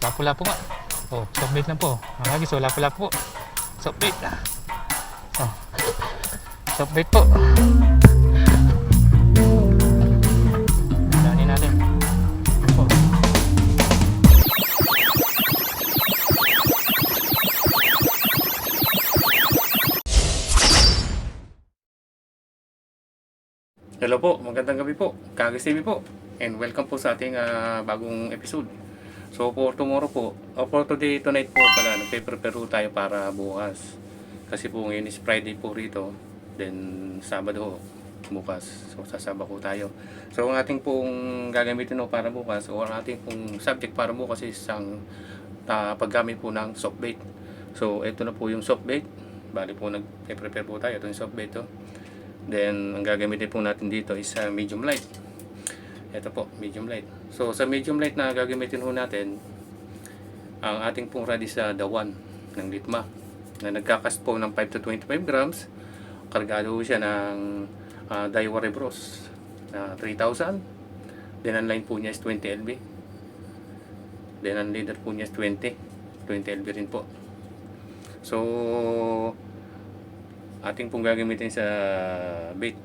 Lapu-lapu nga. Oh, soft bait lang po. Mga guys, oh, lapu-lapu po. Soft bait. Oh. Soft bait po. Daanin natin. Oh. Hello po, magandang gabi po. Kagas TV po. And welcome po sa ating ah, bagong episode. So for tomorrow po, o for today, tonight po pala, nagpe-prepare tayo para bukas. Kasi po ngayon is Friday po rito. Then Sabado bukas. So sasaba po tayo. So ang ating pong gagamitin po para bukas o ang ating pong subject para bukas is ang ah, paggamit po ng soft bait. So ito na po yung soft bait. Bali po nagpe-prepare po tayo. Ito yung soft bait to. Then, ang gagamitin po natin dito is uh, medium light. Ito po, medium light. So, sa medium light na gagamitin po natin, ang ating pong is uh, the one ng litma na nagkakast po ng 5 to 25 grams. Kargado siya ng uh, Daiwa Rebros na 3,000. Then, ang line po niya is 20 LB. Then, ang leader po niya is 20. 20 LB rin po. So, ating pong gagamitin sa bait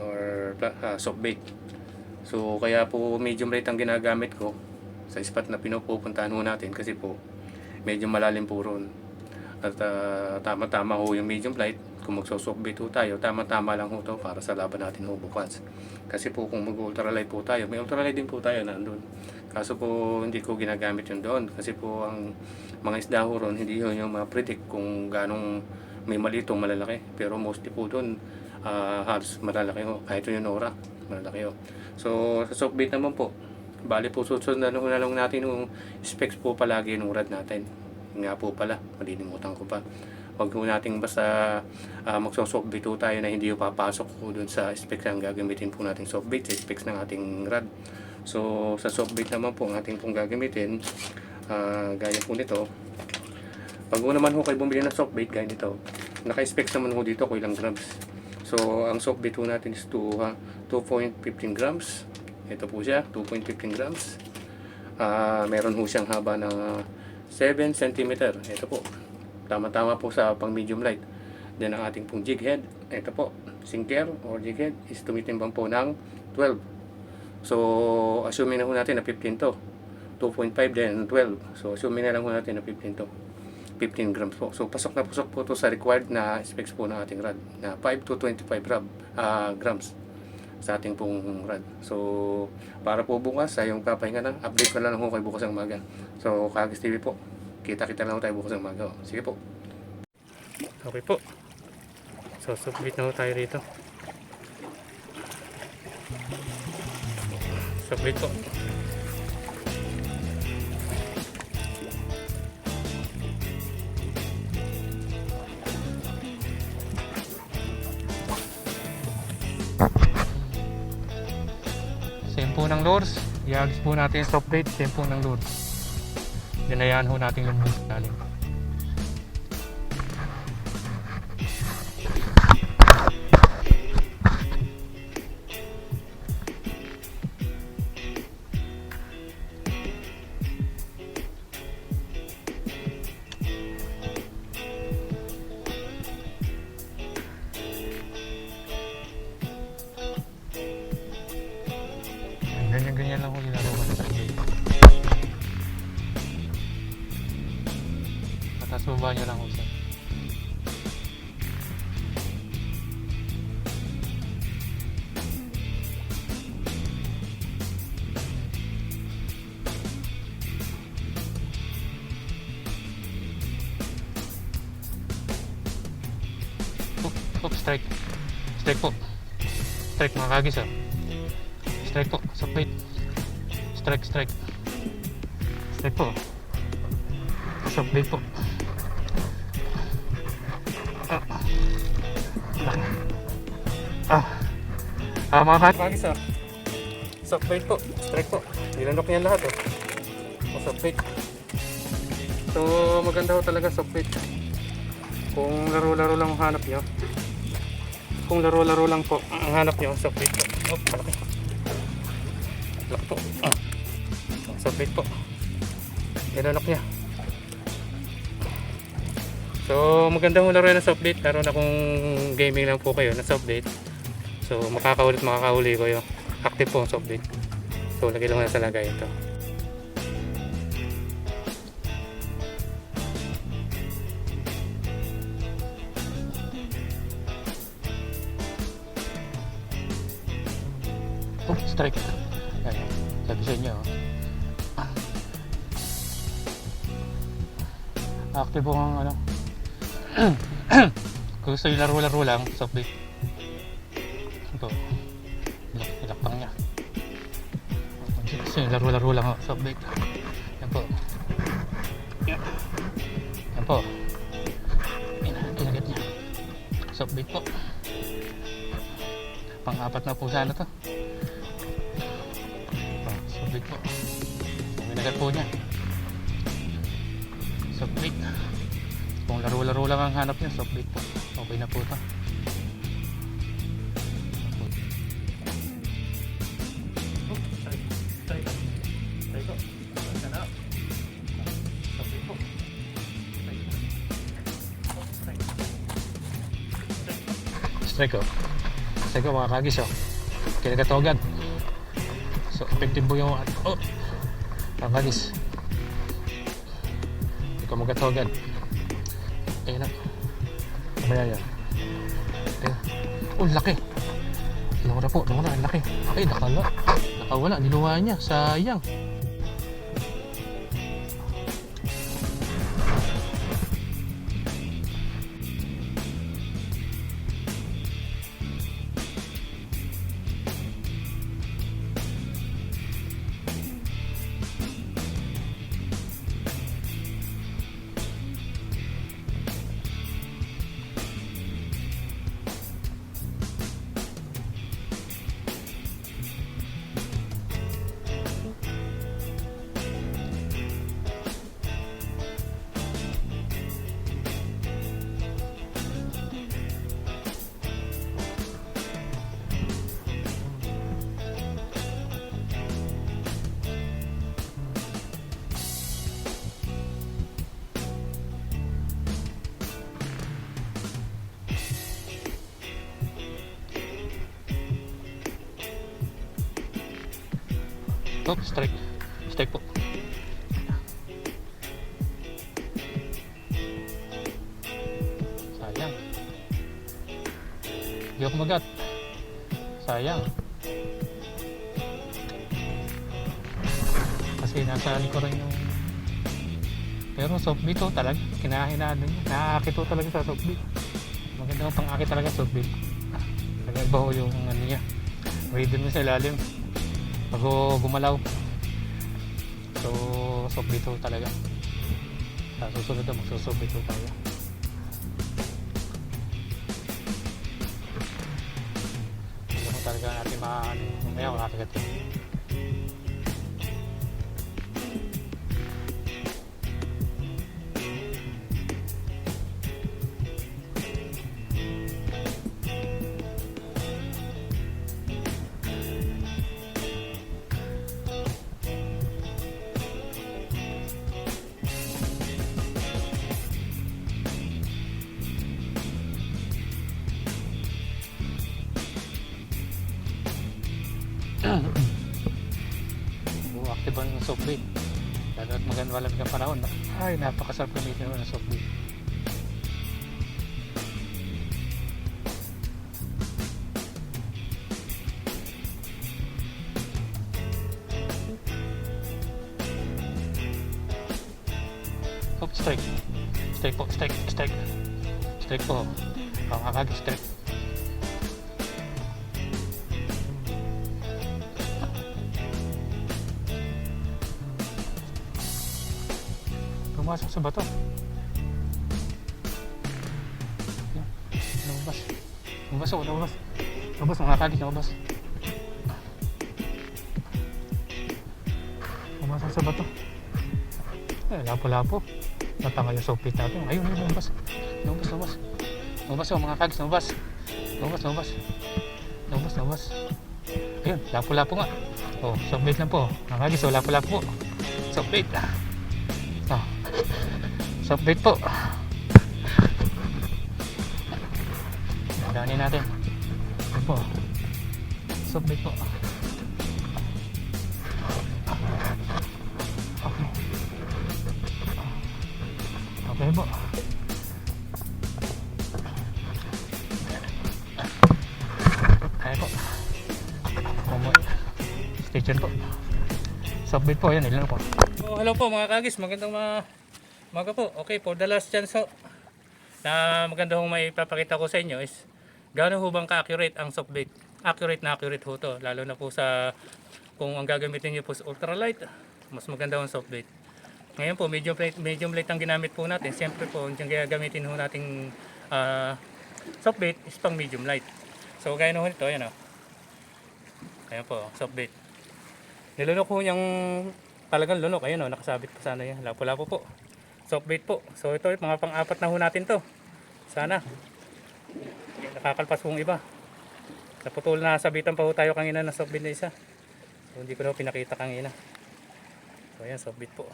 or uh, soft bait. So kaya po medium rate ang ginagamit ko sa spot na pinupupuntahan ho natin kasi po medyo malalim po ron. At ah, tama-tama ho yung medium light. Kung magso-soft bait ho tayo, tama-tama lang ho to para sa laban natin ho bukas. Kasi po kung mag-ultralight po tayo, may ultralight din po tayo nandun. Kaso po hindi ko ginagamit yun doon kasi po ang mga isda ho ron hindi ho yung ma-predict kung ganong may maliit o malalaki. Pero mostly po doon, ah, halos malalaki ho. Kahit yung Nora, malalaki ho. So, sa soft naman po, bali po susunod na na lang natin yung specs po palagi ng rad natin. Nga po pala, malilimutan ko pa. Huwag po natin basta uh, magsosoft bait tayo na hindi papasok po dun sa specs ang gagamitin po natin soft sa specs ng ating rad. So, sa soft naman po, ang ating pong gagamitin, ah, gaya po nito, pag naman ho kayo bumili ng soft bait gaya nito, naka-specs naman ho dito kung ilang grams. So, ang soft bait ho natin is to, ha, 2.15 grams. Ito po siya, 2.15 grams. Ah, meron ho siyang haba ng ah, 7 cm. Ito po. Tama-tama po sa pang medium light. Then ang ating pong jig head, ito po, sinker or jig head is tumitimbang po ng 12. So, assuming na ho natin na 15 to. 2.5 then 12. So, assuming na lang ho natin na 15 to. 15 grams po. So, pasok na pasok po to sa required na specs po ng ating rod na 5 to 25 rab, ah, grams sa ating pong rod. So, para po bukas, ay yung papahinga na, update ko na lang ho kay bukas ng umaga. So, Kagis TV po. Kita-kita lang tayo bukas ng umaga. Sige po. Okay po. So, submit na tayo rito. Submit po. Lures. I-agis po natin yung soft bait. Same po ng lures. Dinayaan ho natin yung lures natin. Ganyan-ganyan lang ko ginagawa sa sarili. Patasuba niyo lang ko siya. Oop, oop, strike. Strike po. Strike mga kagis ah. Strike po, submit. Strike, strike. Strike po. Submit po. Ah. Ah. Ah, mga kat. Bagis ah. Submit po. Strike po. Nilanok niyan lahat oh. O submit. So, maganda ho talaga submit. Kung laro-laro lang ang hanap nyo. Kung laro-laro lang po ang hanap nyo, submit po. Oh, malaki. Laki po. Ah. Submit po. Nilunok niya. So, magandang laro yan ng soft bait. Laro na kung gaming lang po kayo na soft. So, makakaulit makakahuli ko yung active po ang soft. So, lagay lang na sa lagay ito. Oh, strike. Active ang ano. Kung gusto yung laro-laro lang, soft bait. Ito. Ilak, ilakpang niya. Kung gusto yung laro-laro lang, oh. Yan po. Yan. Yan po. Yan, kinagat niya. Soft po. Pang-apat na po sana to. Soft bait po. Kinagat po niya. Laro-laro lang ang hanap niya, soft bait po. Okay na po ito. Strike. Oh. Strike oh mga kagis oh. Kinagatogan. So effective po yung oh. Ang kagis. Hindi ko magatogan. Ayun na. Mamaya yan. Ayun. Oh, laki. Lumura po, lumura, ang laki. Ay, nakala. Nakawala, niluwa niya. Sayang. Oh, strike. Strike po. Sayang. Hindi ako magat. Sayang. Kasi nasa likuran yung... Pero soft beat to talaga. Kinahinaan niya. Nakakakit to talaga sa soft beat. Maganda pang akit talaga soft beat. Talaga ho yung ano niya. Rhythm niya sa ilalim bago gumalaw. So soft dito talaga. Sa susunod na magsusob dito tayo talaga natin maano mamaya makakagat yun soft bait. Lalo at maganda malamig ang panahon. Ay, napakasarap gamitin mo ng soft bait. Oh, strike. Strike po, strike, strike. Strike po. Pangakag, strike. Pumasok sa bato. Lumabas. Lumabas ako, lumabas. Lumabas, mga kagis, lumabas. Pumasok sa bato. Eh, lapo-lapo. Natanga yung sopit natin. Ayun, ayun, lumabas. Lumabas, lumabas. Lumabas ako, mga kagis, lumabas. Lumabas, lumabas. Lumabas, lumabas. Ayun, lapo-lapo nga. Oh, softbait lang po. Mga kagis, oh, lapo-lapo po. Softbait. Submit po. Daanin natin. Ito po. Submit po. Okay. Okay po. Kaya po. Kumoy. Station po. Submit po, yan. Ilan po. Oh, hello po mga kagis, magandang mga maga po. Okay, for the last chance ho, na maganda hong may papakita ko sa inyo is gaano ho bang ka-accurate ang soft bait? Accurate na accurate ho to, lalo na po sa kung ang gagamitin niyo po sa ultralight, mas maganda ang soft bait. Ngayon po, medium light, medium light ang ginamit po natin. Siyempre po, yung gagamitin ho nating ah, soft bait is pang medium light. So, gaya nung ito, ayan o. Ayan po, soft bait. Nilunok po yung talagang lunok. Ayun o, nakasabit pa sana yan. Lapo-lapo po. Soft bait po. So ito, mga pang-apat na ho natin to. Sana. Nakakalpas po iba. Naputol na sabitan pa ho tayo kanina ng soft bait na isa. So hindi ko na pinakita kanina. So ayan, soft bait po.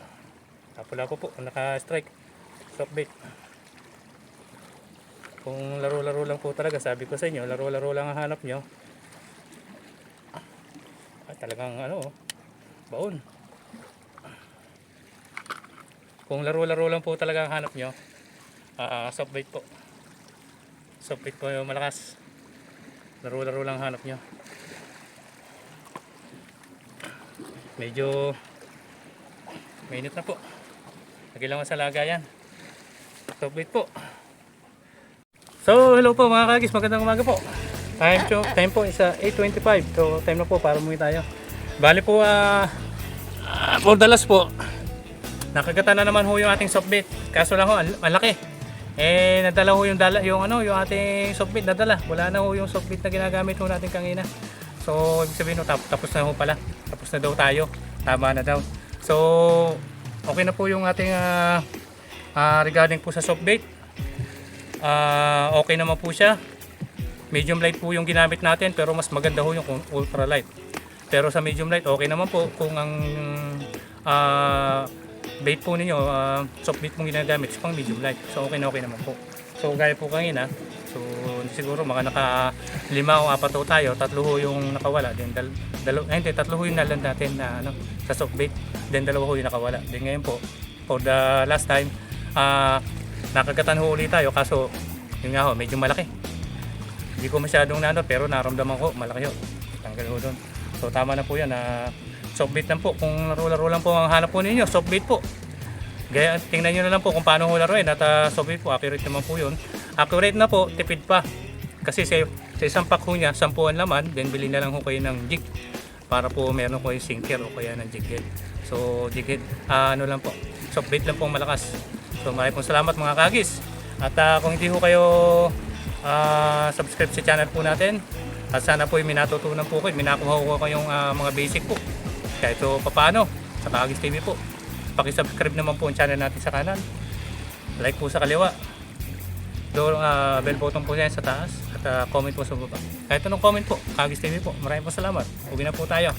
Lapo-lapo po. Naka-strike. Soft bait. Kung laro-laro lang po talaga, sabi ko sa inyo, laro-laro lang ang hanap nyo. Ah, talagang ano, oh, baon. Kung laro-laro lang po talaga ang hanap nyo, ah soft bait po. Soft bait po yung malakas. Laro-laro lang ang hanap nyo. Medyo mainit na po. Nagilangan sa lagayan. Soft bait po. So, hello po mga kagis, magandang umaga po. Time, to, time po is uh, 8.25. So, time na po para umuwi tayo. Bali po, ah, uh, for the last po, nakagata na naman ho yung ating softbait. Kaso lang ho, ang laki. Eh, nadala ho yung, dala, yung, ano, yung ating softbait, nadala. Wala na ho yung softbait na ginagamit ho natin kanina. So, ibig sabihin ho, tap, tapos na ho pala. Tapos na daw tayo. Tama na daw. So, okay na po yung ating ah, ah, regarding po sa softbait. Ah, okay naman po siya. Medium light po yung ginamit natin pero mas maganda ho yung ultra light. Pero sa medium light okay naman po kung ang ah, bait po ninyo, ah, soft bait pong ginagamit pang medium light. So okay na okay naman po. So gaya po kanina, so siguro mga naka lima o apat ho tayo, tatlo ho yung nakawala, then dal, dalo, ay, hindi, tatlo ho yung naland natin na ano, sa soft bait, then dalawa ho yung nakawala. Then ngayon po, for the last time, ah nakagatan ho ulit tayo kaso yun nga ho, medyo malaki. Hindi ko masyadong nano pero naramdaman ko malaki ho. Tanggal ho doon. So tama na po yan na soft bait lang po. Kung laro-laro lang po ang hanap po ninyo, soft bait po. Gaya, tingnan nyo na lang po kung paano ho laruin at uh, soft bait po, accurate naman po yun. Accurate na po, tipid pa. Kasi sa, sa isang pack ho niya, sampuan laman, then bili na lang ho kayo ng jig para po meron ko yung sinker o kaya ng jig head. So jig head, ah, ano lang po, soft bait lang po ang malakas. So maraming pong salamat mga kagis. At ah, kung hindi ho kayo ah, subscribe sa channel po natin, at sana po may natutunan po kayo, may nakuha ko kayong ah, mga basic po. Kahit so paano, sa Kagis TV po. Pakisubscribe naman po ang channel natin sa kanan. Like po sa kaliwa. Do, ah, bell button po yan sa taas at ah, comment po sa baba. Kahit anong comment po, Kagis TV po. Maraming po salamat. Uwi na po tayo.